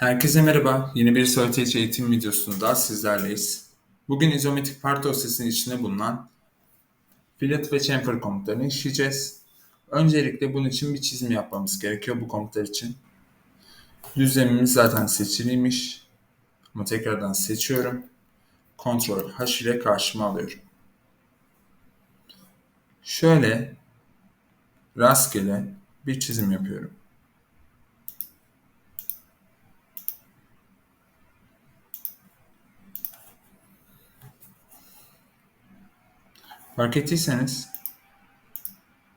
Herkese merhaba. Yeni bir Söğüteci eğitim videosunda sizlerleyiz. Bugün izometrik part dosyasının içinde bulunan fillet ve chamfer komutlarını işleyeceğiz. Öncelikle bunun için bir çizim yapmamız gerekiyor bu komutlar için. Düzlemimiz zaten seçiliymiş. Ama tekrardan seçiyorum. Ctrl H ile karşıma alıyorum. Şöyle rastgele bir çizim yapıyorum. Fark ettiyseniz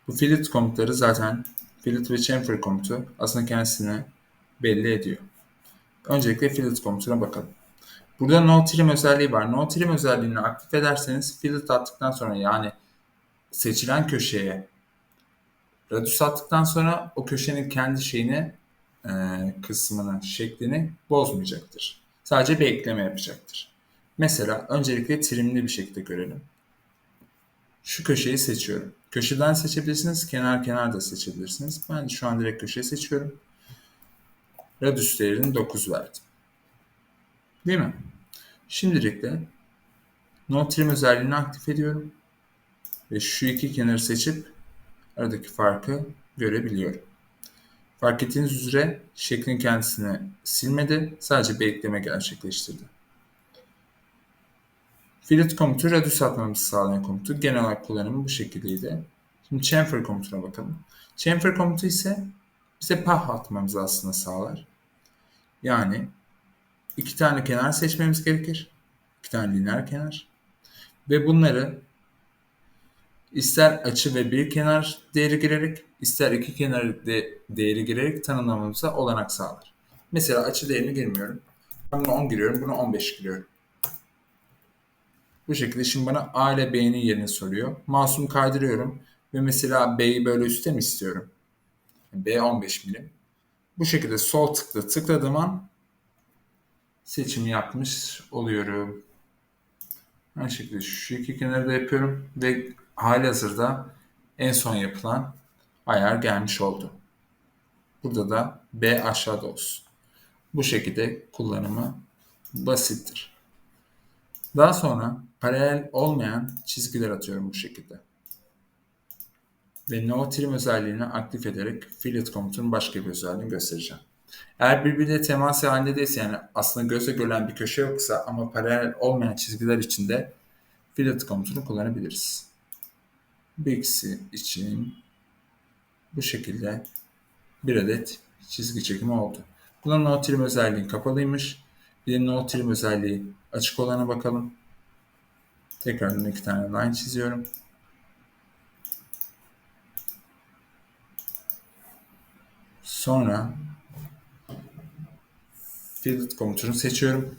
bu fillet komutları zaten fillet ve chamfer komutu aslında kendisini belli ediyor. Öncelikle fillet komutuna bakalım. Burada no trim özelliği var. No trim özelliğini aktif ederseniz fillet attıktan sonra yani seçilen köşeye radius attıktan sonra o köşenin kendi şeyini e, kısmını, şeklini bozmayacaktır. Sadece bir ekleme yapacaktır. Mesela öncelikle trimli bir şekilde görelim. Şu köşeyi seçiyorum. Köşeden seçebilirsiniz, kenar kenar da seçebilirsiniz. Ben şu an direkt köşeyi seçiyorum. Radius değerini 9 verdim. Değil mi? Şimdilik de No Trim özelliğini aktif ediyorum. Ve şu iki kenarı seçip aradaki farkı görebiliyorum. Fark ettiğiniz üzere şeklin kendisini silmedi. Sadece bir ekleme gerçekleştirdi. Fillet komutu radius atmamızı sağlayan komutu. Genel olarak kullanımı bu şekildeydi. Şimdi chamfer komutuna bakalım. Chamfer komutu ise bize pah atmamızı aslında sağlar. Yani iki tane kenar seçmemiz gerekir. İki tane lineer kenar. Ve bunları ister açı ve bir kenar değeri girerek, ister iki kenar de değeri girerek tanımlamamıza olanak sağlar. Mesela açı değerini girmiyorum. Ben bunu 10 giriyorum, bunu 15 giriyorum. Bu şekilde şimdi bana A ile B'nin yerini soruyor. Mouse'umu kaydırıyorum ve mesela B'yi böyle üstte mi istiyorum? B 15 milim. Bu şekilde sol tıkla tıkladığım an seçimi yapmış oluyorum. Aynı şekilde şu iki kenarı da yapıyorum ve hali hazırda en son yapılan ayar gelmiş oldu. Burada da B aşağıda olsun. Bu şekilde kullanımı basittir. Daha sonra paralel olmayan çizgiler atıyorum bu şekilde. Ve no trim özelliğini aktif ederek fillet komutunun başka bir özelliğini göstereceğim. Eğer birbiriyle temas halindeyse yani aslında göze görülen bir köşe yoksa ama paralel olmayan çizgiler içinde fillet komutunu kullanabiliriz. Bu ikisi için bu şekilde bir adet çizgi çekimi oldu. Bunun no trim özelliği kapalıymış. Bir de no trim özelliği açık olana bakalım. Tekrardan iki tane line çiziyorum. Sonra fillet komutunu seçiyorum.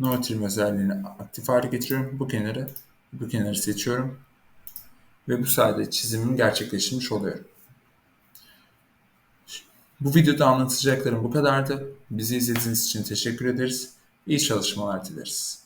No trim özelliğini aktif hale getiriyorum. Bu kenarı bu kenarı seçiyorum. Ve bu sayede çizimim gerçekleştirmiş oluyorum. Bu videoda anlatacaklarım bu kadardı. Bizi izlediğiniz için teşekkür ederiz. İyi çalışmalar dileriz.